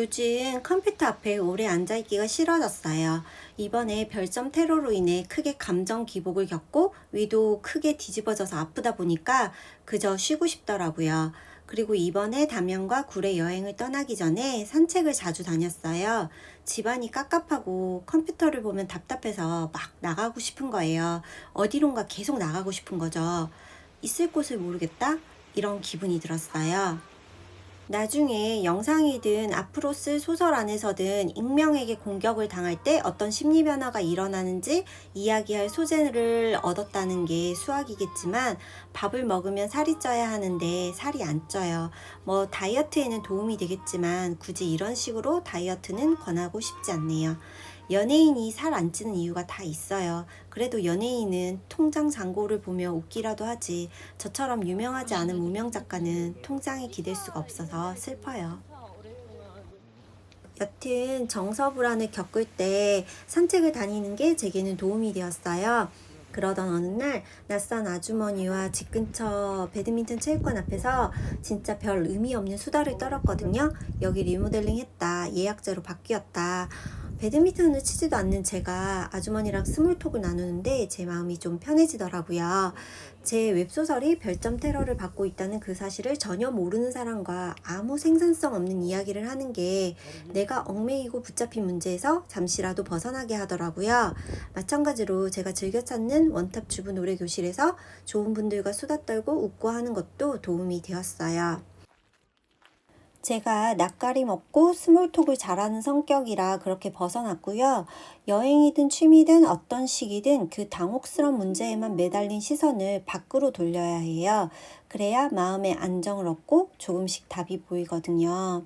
요즘 컴퓨터 앞에 오래 앉아있기가 싫어졌어요. 이번에 별점 테러로 인해 크게 감정 기복을 겪고 위도 크게 뒤집어져서 아프다 보니까 그저 쉬고 싶더라고요. 그리고 이번에 담양과 구례 여행을 떠나기 전에 산책을 자주 다녔어요. 집안이 깝깝하고 컴퓨터를 보면 답답해서 막 나가고 싶은 거예요. 어디론가 계속 나가고 싶은 거죠. 있을 곳을 모르겠다? 이런 기분이 들었어요. 나중에 영상이든 앞으로 쓸 소설 안에서든 익명에게 공격을 당할 때 어떤 심리 변화가 일어나는지 이야기할 소재를 얻었다는 게 수학이겠지만 밥을 먹으면 살이 쪄야 하는데 살이 안 쪄요. 뭐 다이어트에는 도움이 되겠지만 굳이 이런 식으로 다이어트는 권하고 싶지 않네요. 연예인이 살 안 찌는 이유가 다 있어요. 그래도 연예인은 통장 잔고를 보며 웃기라도 하지. 저처럼 유명하지 않은 무명 작가는 통장에 기댈 수가 없어서 슬퍼요. 여튼 정서 불안을 겪을 때 산책을 다니는 게 제게는 도움이 되었어요. 그러던 어느 날 낯선 아주머니와 집 근처 배드민턴 체육관 앞에서 진짜 별 의미 없는 수다를 떨었거든요. 여기 리모델링 했다. 예약제로 바뀌었다. 배드민턴을 치지도 않는 제가 아주머니랑 스몰톡을 나누는데 제 마음이 좀 편해지더라고요. 제 웹소설이 별점 테러를 받고 있다는 그 사실을 전혀 모르는 사람과 아무 생산성 없는 이야기를 하는 게 내가 얽매이고 붙잡힌 문제에서 잠시라도 벗어나게 하더라고요. 마찬가지로 제가 즐겨 찾는 원탑 주부 노래 교실에서 좋은 분들과 수다 떨고 웃고 하는 것도 도움이 되었어요. 제가 낯가림 없고 스몰톡을 잘하는 성격이라 그렇게 벗어났고요. 여행이든 취미든 어떤 시기든 그 당혹스러운 문제에만 매달린 시선을 밖으로 돌려야 해요. 그래야 마음의 안정을 얻고 조금씩 답이 보이거든요.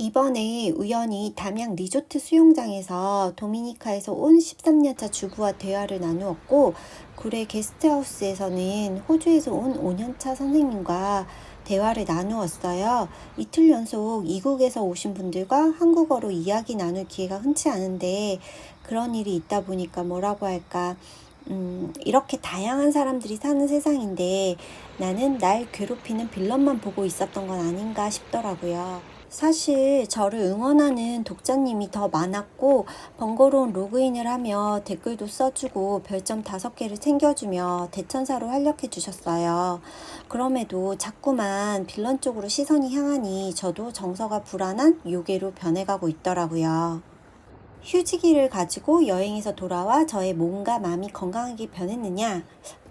이번에 우연히 담양 리조트 수영장에서 도미니카에서 온 13년차 주부와 대화를 나누었고, 구례 게스트하우스에서는 호주에서 온 5년차 선생님과 대화를 나누었어요. 이틀 연속 이국에서 오신 분들과 한국어로 이야기 나눌 기회가 흔치 않은데 그런 일이 있다 보니까 뭐라고 할까. 음, 이렇게 다양한 사람들이 사는 세상인데 나는 날 괴롭히는 빌런만 보고 있었던 건 아닌가 싶더라고요. 사실 저를 응원하는 독자님이 더 많았고 번거로운 로그인을 하며 댓글도 써주고 별점 다섯 개를 챙겨주며 대천사로 활력해 주셨어요. 그럼에도 자꾸만 빌런 쪽으로 시선이 향하니 저도 정서가 불안한 요괴로 변해가고 있더라고요. 휴지기를 가지고 여행에서 돌아와 저의 몸과 마음이 건강하게 변했느냐?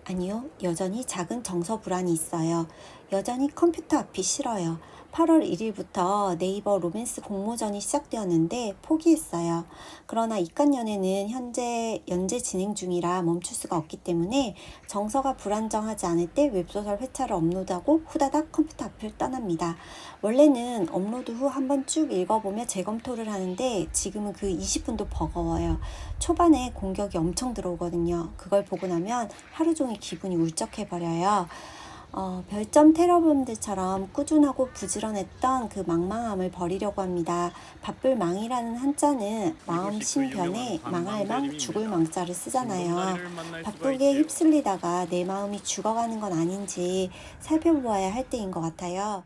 아니요, 여전히 작은 정서 불안이 있어요. 여전히 컴퓨터 앞이 싫어요. 8월 1일부터 네이버 로맨스 공모전이 시작되었는데 포기했어요. 그러나 이간 연애는 현재 연재 진행 중이라 멈출 수가 없기 때문에 정서가 불안정하지 않을 때 웹소설 회차를 업로드하고 후다닥 컴퓨터 앞을 떠납니다. 원래는 업로드 후 한번 쭉 읽어보며 재검토를 하는데 지금은 그 20분도 버거워요. 초반에 공격이 엄청 들어오거든요. 그걸 보고 나면 하루 종일 기분이 울적해버려요. 어, 별점 테러범들처럼 꾸준하고 부지런했던 그 망망함을 버리려고 합니다. 바쁠 망이라는 한자는 마음 신변에 망할 망, 죽을 망자를 쓰잖아요. 바쁘게 휩쓸리다가 내 마음이 죽어가는 건 아닌지 살펴보아야 할 때인 것 같아요.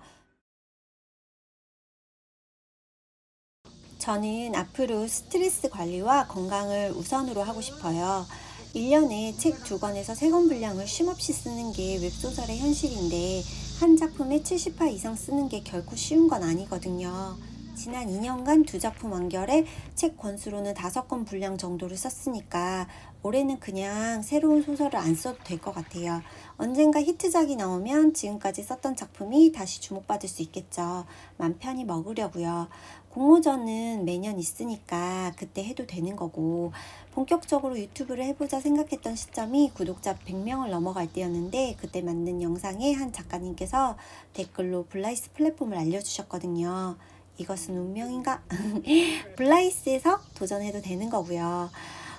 저는 앞으로 스트레스 관리와 건강을 우선으로 하고 싶어요. 1년에 책 두 권에서 세 권 분량을 쉼없이 쓰는 게 웹소설의 현실인데 한 작품에 70화 이상 쓰는 게 결코 쉬운 건 아니거든요. 지난 2년간 두 작품 완결에 책 권수로는 다섯 권 분량 정도를 썼으니까 올해는 그냥 새로운 소설을 안 써도 될 것 같아요. 언젠가 히트작이 나오면 지금까지 썼던 작품이 다시 주목받을 수 있겠죠. 맘 편히 먹으려고요. 공모전은 매년 있으니까 그때 해도 되는 거고 본격적으로 유튜브를 해보자 생각했던 시점이 구독자 100명을 넘어갈 때였는데 그때 만든 영상에 한 작가님께서 댓글로 블라이스 플랫폼을 알려주셨거든요. 이것은 운명인가? 블라이스에서 도전해도 되는 거고요.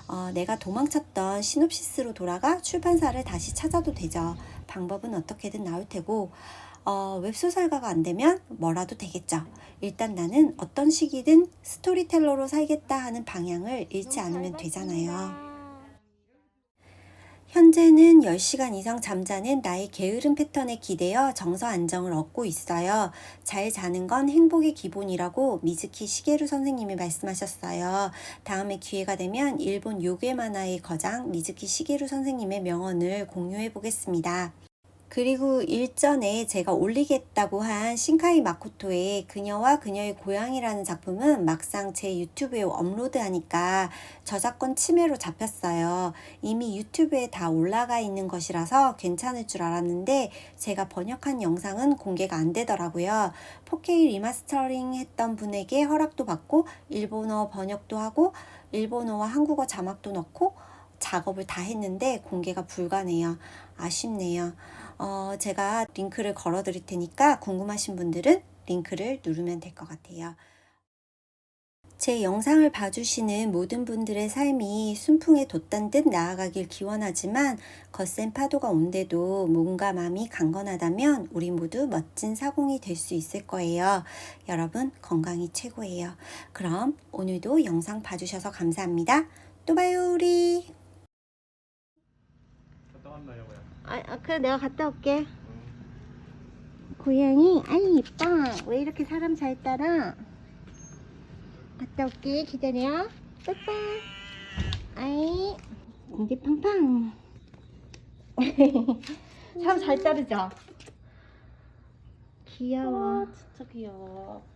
어, 내가 도망쳤던 시놉시스로 돌아가 출판사를 다시 찾아도 되죠. 방법은 어떻게든 나올 테고 어, 웹소설가가 안 되면 뭐라도 되겠죠. 일단 나는 어떤 시기든 스토리텔러로 살겠다 하는 방향을 잃지 않으면 되잖아요. 현재는 10시간 이상 잠자는 나의 게으름 패턴에 기대어 정서 안정을 얻고 있어요. 잘 자는 건 행복의 기본이라고 미즈키 시게루 선생님이 말씀하셨어요. 다음에 기회가 되면 일본 요괴 만화의 거장 미즈키 시게루 선생님의 명언을 공유해 보겠습니다. 그리고 일전에 제가 올리겠다고 한 신카이 마코토의 그녀와 그녀의 고양이라는 작품은 막상 제 유튜브에 업로드하니까 저작권 침해로 잡혔어요. 이미 유튜브에 다 올라가 있는 것이라서 괜찮을 줄 알았는데 제가 번역한 영상은 공개가 안 되더라고요. 4K 리마스터링 했던 분에게 허락도 받고 일본어 번역도 하고 일본어와 한국어 자막도 넣고 작업을 다 했는데 공개가 불가네요. 아쉽네요. 어, 제가 링크를 걸어 드릴 테니까 궁금하신 분들은 링크를 누르면 될 것 같아요. 제 영상을 봐주시는 모든 분들의 삶이 순풍에 돛단 듯 나아가길 기원하지만 거센 파도가 온데도 몸과 마음이 강건하다면 우리 모두 멋진 사공이 될 수 있을 거예요. 여러분 건강이 최고예요. 그럼 오늘도 영상 봐주셔서 감사합니다. 또 봐요 우리. 갔다 왔나요, 고양? 아, 아 그래 내가 갔다 올게. 고양이 아이 이뻐. 왜 이렇게 사람 잘 따라? 갔다 올게. 기다려. 빠빠. 아이 공기 팡팡. 사람 잘 따르죠? 귀여워. 진짜 귀여워.